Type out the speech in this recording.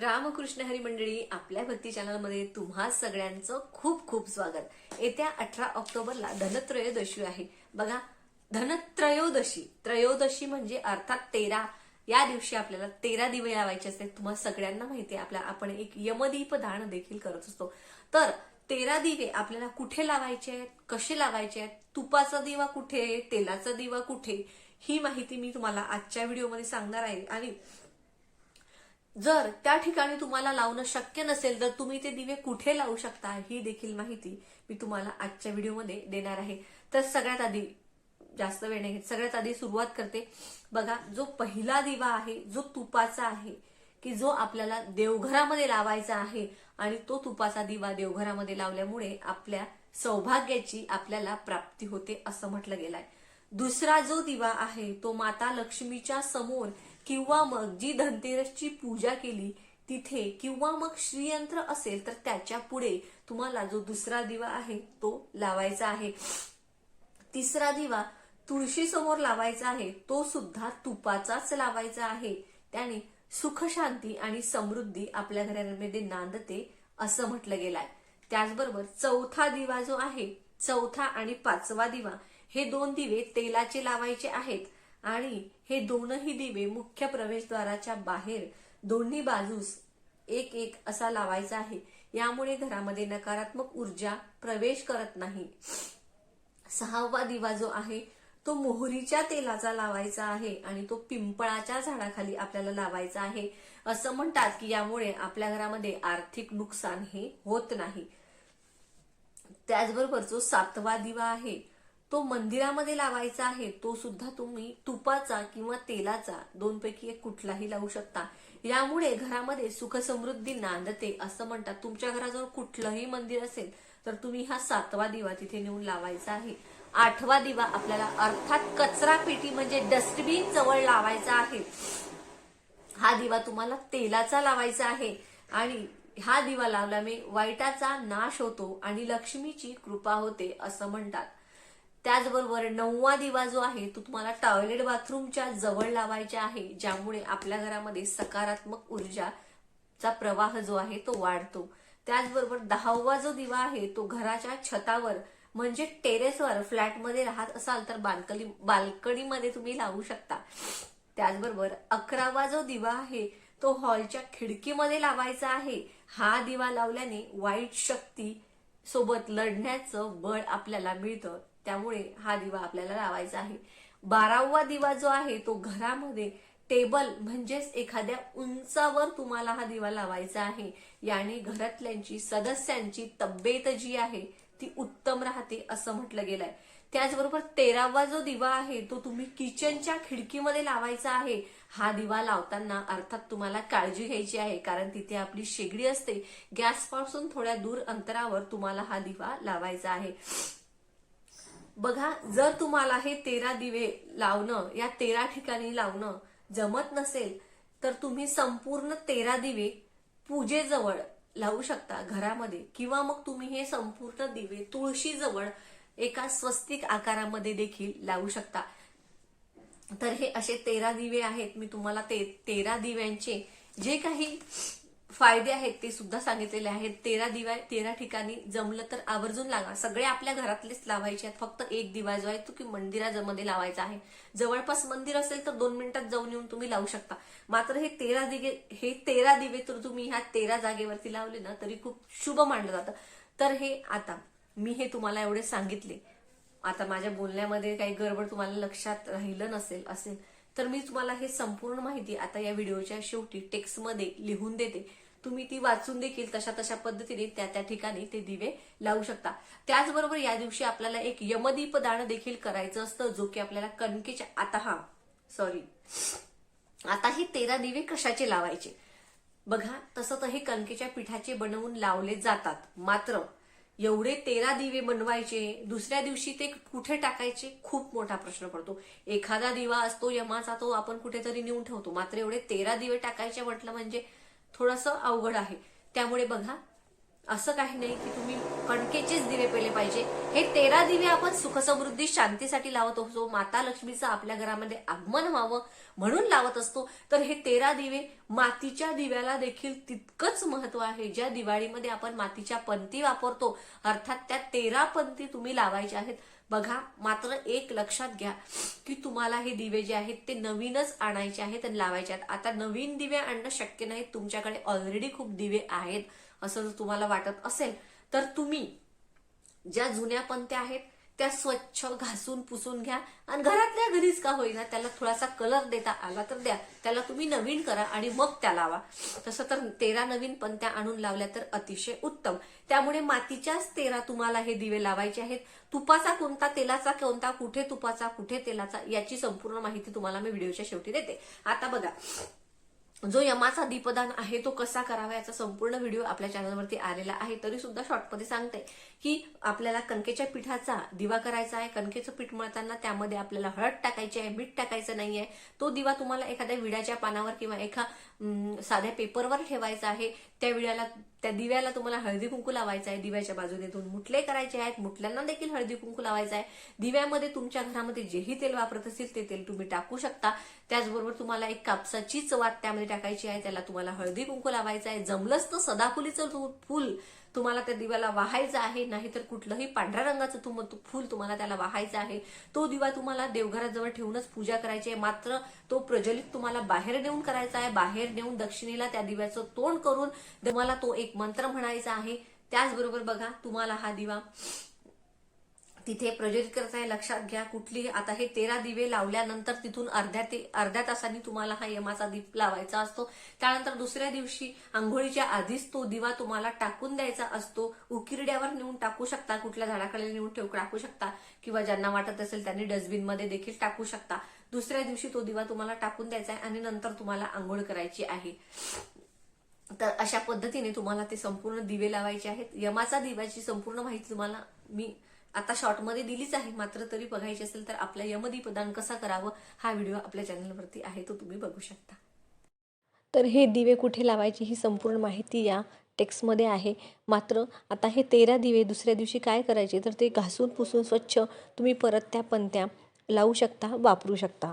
रामकृष्ण हरी मंडळी आपल्या भक्ती चॅनलमध्ये तुम्हा सगळ्यांचं खूप खूप स्वागत. येत्या अठरा ऑक्टोबरला धनत्रयोदशी आहे. बघा धनत्रयोदशी. त्रयोदशी म्हणजे अर्थात तेरा. या दिवशी आपल्याला तेरा दिवे लावायचे असते. तुम्हाला सगळ्यांना माहिती आहे आपल्या आपण एक यमदीप दान देखील करत असतो. तर तेरा दिवे आपल्याला कुठे लावायचे आहेत? कसे लावायचे आहेत? तुपाचा दिवा कुठे? तेलाचा दिवा कुठे? ही माहिती मी तुम्हाला आजच्या व्हिडिओमध्ये सांगणार आहे. आणि जर त्या ठिकाणी तुम्हाला लावणं शक्य नसेल तर तुम्ही ते दिवे कुठे लावू शकता ही देखील माहिती मी तुम्हाला आजच्या व्हिडिओमध्ये देणार आहे. तर सगळ्यात आधी जास्त वेळ नाही सगळ्यात आधी सुरुवात करते. बघा जो पहिला दिवा आहे जो तुपाचा आहे की जो आपल्याला देवघरामध्ये लावायचा आहे आणि तो तुपाचा दिवा देवघरामध्ये लावल्यामुळे आपल्या सौभाग्याची आपल्याला प्राप्ती होते असं म्हटलं गेलंय. दुसरा जो दिवा आहे तो माता लक्ष्मीच्या समोर किंवा मग जी धनतेरसची पूजा केली तिथे किंवा मग श्रीयंत्र असेल तर त्याच्या पुढे तुम्हाला जो दुसरा दिवा आहे तो लावायचा आहे. तिसरा दिवा तुळशी समोर लावायचा आहे तो सुद्धा तुपाचाच लावायचा आहे. त्याने सुख शांती आणि समृद्धी आपल्या घरामध्ये नांदते असं म्हटलं गेलाय. त्याचबरोबर चौथा दिवा जो आहे चौथा आणि पाचवा दिवा हे दोन दिवे तेलाचे लावायचे आहेत. आणि हे दोनही दिवे मुख्य प्रवेशद्वाराच्या बाहेर दोन्ही बाजूस एक एक असा लावायचा आहे. यामुळे घरामध्ये नकारात्मक ऊर्जा प्रवेश करत नाही. सहावा दिवा जो आहे तो मोहरीच्या तेलाचा लावायचा आहे आणि तो पिंपळाच्या झाडाखाली आपल्याला लावायचा आहे. असं म्हणतात की यामुळे आपल्या घरामध्ये आर्थिक नुकसान हे होत नाही. त्याचबरोबर जो सातवा दिवा आहे तो मंदिरामध्ये लावायचा आहे तो सुद्धा तुम्ही तुपाचा किंवा तेलाचा दोनपैकी एक कुठलाही लावू शकता. यामुळे घरामध्ये सुखसमृद्धी नांदते असं म्हणतात. तुमच्या घराजवळ कुठलंही मंदिर असेल तर तुम्ही हा सातवा दिवा तिथे नेऊन लावायचा आहे. आठवा दिवा आपल्याला अर्थात कचरा पेटी म्हणजे डस्टबिन जवळ लावायचा आहे. हा दिवा तुम्हाला तेलाचा लावायचा आहे आणि हा दिवा लावल्यामुळे वाईटाचा नाश होतो आणि लक्ष्मीची कृपा होते असं म्हणतात. त्याचबरोबर नववा दिवा जो आहे तो तुम्हाला टॉयलेट बाथरूमच्या जवळ लावायचा आहे ज्यामुळे आपल्या घरामध्ये सकारात्मक ऊर्जाचा प्रवाह जो आहे तो वाढतो. त्याचबरोबर दहावा जो दिवा आहे तो घराच्या छतावर म्हणजे टेरेसवर फ्लॅटमध्ये राहत असाल तर बाल्कनी बाल्कनीमध्ये तुम्ही लावू शकता. त्याचबरोबर अकरावा जो दिवा आहे तो हॉलच्या खिडकीमध्ये लावायचा आहे. हा दिवा लावल्याने वाईट शक्ती सोबत लढण्याचं बळ आपल्याला मिळतं. त्यामुळे हा दिवा आपल्याला लावायचा आहे. बारावा दिवा जो आहे तो घरामध्ये टेबल म्हणजेच एखाद्या उंचावर तुम्हाला हा दिवा लावायचा आहे. याने घरातल्यांची सदस्यांची तब्येत जी आहे ती उत्तम राहते असं म्हटलं गेलंय. त्याचबरोबर तेरावा जो दिवा आहे तो तुम्ही किचनच्या खिडकीमध्ये लावायचा आहे. हा दिवा लावताना अर्थात तुम्हाला काळजी घ्यायची आहे कारण तिथे आपली शेगडी असते. गॅसपासून थोड्या दूर अंतरावर तुम्हाला हा दिवा लावायचा आहे. बघा जर तुम्हाला हे तेरा दिवे लावणं या तेरा ठिकाणी लावणं जमत नसेल तर तुम्ही संपूर्ण तेरा दिवे पूजेजवळ लावू शकता घरामध्ये. किंवा मग तुम्ही हे संपूर्ण दिवे तुळशीजवळ एका स्वस्तिक आकारामध्ये देखील लावू शकता. तर हे असे तेरा दिवे आहेत. मी तुम्हाला ते तेरा दिव्यांचे जे काही फायदे आहेत ते सुद्धा सांगितलेले आहेत. तेरा दिवा तेरा ठिकाणी जमलं तर आवर्जून लावा. सगळे आपल्या घरातलेच लावायचे आहेत. फक्त एक दिवा जो आहे तो की मंदिरामध्ये लावायचा आहे. जवळपास मंदिर असेल तर दोन मिनिटात जाऊन येऊन तुम्ही लावू शकता. मात्र हे तेरा दिवे हे तेरा दिवे तर तुम्ही ह्या तेरा जागेवरती लावले ना तरी खूप शुभ मानलं जातं. तर हे आता मी हे तुम्हाला एवढे सांगितले. आता माझ्या बोलण्यामध्ये काही गडबड तुम्हाला लक्षात राहिलं नसेल असेल तर मी तुम्हाला हे संपूर्ण माहिती आता या व्हिडिओच्या शेवटी टेक्स्टमध्ये लिहून देते. तुम्ही ती वाचून देखील तशा तशा पद्धतीने त्या त्या ठिकाणी ते दिवे लावू शकता. त्याचबरोबर या दिवशी आपल्याला एक यमदीप दान देखील करायचं असतं जो की आपल्याला कणकेच्या आता हा सॉरी आता ही तेरा दिवे कशाचे लावायचे? बघा तसं तर हे कणकेच्या पिठाचे बनवून लावले जातात. मात्र एवढे तेरा दिवे बनवायचे दुसऱ्या दिवशी ते कुठे टाकायचे खूप मोठा प्रश्न पडतो. एखादा दिवा असतो यमाचा तो आपण कुठेतरी नेऊन ठेवतो. मात्र एवढे तेरा दिवे टाकायचे म्हटलं म्हणजे थोडंसं अवघड आहे. त्यामुळे बघा असं काही नाही की तुम्ही कणकेचेच दिवे पेले पाहिजे. हे तेरा दिवे आपण सुखसमृद्धी शांतीसाठी लावत असतो. माता लक्ष्मीचं आपल्या घरामध्ये आगमन व्हावं म्हणून लावत असतो. तर हे तेरा दिवे मातीच्या दिव्याला देखील तितकंच महत्त्व आहे. ज्या दिवाळीमध्ये आपण मातीच्या पंथी वापरतो अर्थात त्या तेरा पंथी तुम्ही लावायच्या आहेत. बघा मात्र एक लक्षात घ्या की तुम्हाला हे दिवे जे आहेत ते नवीनच आणायचे आहेत आणि लावायचे आहेत. आता नवीन दिवे आणणं शक्य नाही. तुमच्याकडे ऑलरेडी खूप दिवे आहेत. असं जर तुम्हाला वाटत असेल तर तुम्ही ज्या जुन्या पंत्या आहेत त्या स्वच्छ घासून पुसून घ्या आणि घरातल्या घरीच का होईना त्याला थोडासा कलर देता आला तर द्या. त्याला तुम्ही नवीन करा आणि मग त्या लावा. तसं तर तेरा नवीन पंत्या आणून लावल्या तर अतिशय उत्तम. त्यामुळे मातीच्याच तेरा तुम्हाला हे दिवे लावायचे आहेत. तुपाचा कोणता तेलाचा कोणता कुठे तुपाचा कुठे तेलाचा याची संपूर्ण माहिती तुम्हाला मी व्हिडिओच्या शेवटी देते. आता बघा. जो यमाचा दीपदान आहे तो कसा करावा याचा संपूर्ण व्हिडिओ आपल्या चॅनलवरती आलेला आहे. तरी सुद्धा शॉर्टमध्ये सांगते की आपल्याला कणकेच्या पिठाचा दिवा करायचा आहे. कणकेचं पीठ मळताना त्यामध्ये आपल्याला हळद टाकायची आहे मीठ टाकायचं नाहीये. तो दिवा तुम्हाला एखाद्या विड्याच्या पानावर किंवा एका साध्या पेपरवर ठेवायचा आहे. त्या विड्याला त्या दिव्याला तुम्हाला हळदी कुंकू लावायचा आहे दिव्याच्या बाजूने दोन मुठले करायचे आहेत मुठल्यांना देखील हळदी कुंकू लावायचा आहे दिव्यामध्ये तुमच्या घरामध्ये जेही तेल वापरत असेल ते तेल तुम्ही टाकू शकता. त्याचबरोबर तुम्हाला एक कापसाचीच वात त्यामध्ये टाकायची आहे त्याला तुम्हाला हळदी कुंकू लावायचं आहे जमलंच तर सदाफुलीचं फुल तुम्हाला त्या दिव्याला वाहायचं आहे नाहीतर कुठलंही पांढऱ्या रंगाचं तुम फुल तुम्हाला त्याला वाहायचं आहे. तो दिवा तुम्हाला देवघराजवळ ठेवूनच पूजा करायची आहे. मात्र तो प्रज्वलित तुम्हाला बाहेर नेऊन करायचा आहे. बाहेर नेऊन दक्षिणेला त्या दिव्याचं तोंड करून तुम्हाला तो एक मंत्र म्हणायचा आहे. त्याचबरोबर बघा तुम्हाला हा दिवा तिथे प्रज्वलित करत आहे लक्षात घ्या. कुठली आता हे तेरा दिवे लावल्यानंतर तिथून अर्ध्या ते अर्ध्या तासांनी तुम्हाला हा यमाचा दीप लावायचा असतो. त्यानंतर दुसऱ्या दिवशी आंघोळीच्या आधीच तो दिवा तुम्हाला टाकून द्यायचा असतो. उकिरड्यावर नेऊन टाकू शकता कुठल्या झाडाखाली नेऊन ठेवू टाकू शकता किंवा ज्यांना वाटत असेल त्यांनी डस्टबिनमध्ये देखील टाकू शकता. दुसऱ्या दिवशी तो दिवा तुम्हाला टाकून द्यायचा आहे आणि नंतर तुम्हाला आंघोळ करायची आहे. तर अशा पद्धतीने तुम्हाला ते संपूर्ण दिवे लावायचे आहेत. यमाचा दिव्याची संपूर्ण माहिती तुम्हाला मी आता शॉर्टमध्ये दिलीच आहे मात्र तरी बघायची असेल तर आपल्या यमदीपदान कसा करावं हा व्हिडिओ आपल्या चॅनलवरती आहे तो तुम्ही बघू शकता. तर हे दिवे कुठे लावायचे ही संपूर्ण माहिती या टेक्स्टमध्ये आहे. मात्र आता हे तेरा दिवे दुसऱ्या दिवशी काय करायचे तर ते घासून पुसून स्वच्छ तुम्ही परत त्या पणत्या लावू शकता वापरू शकता.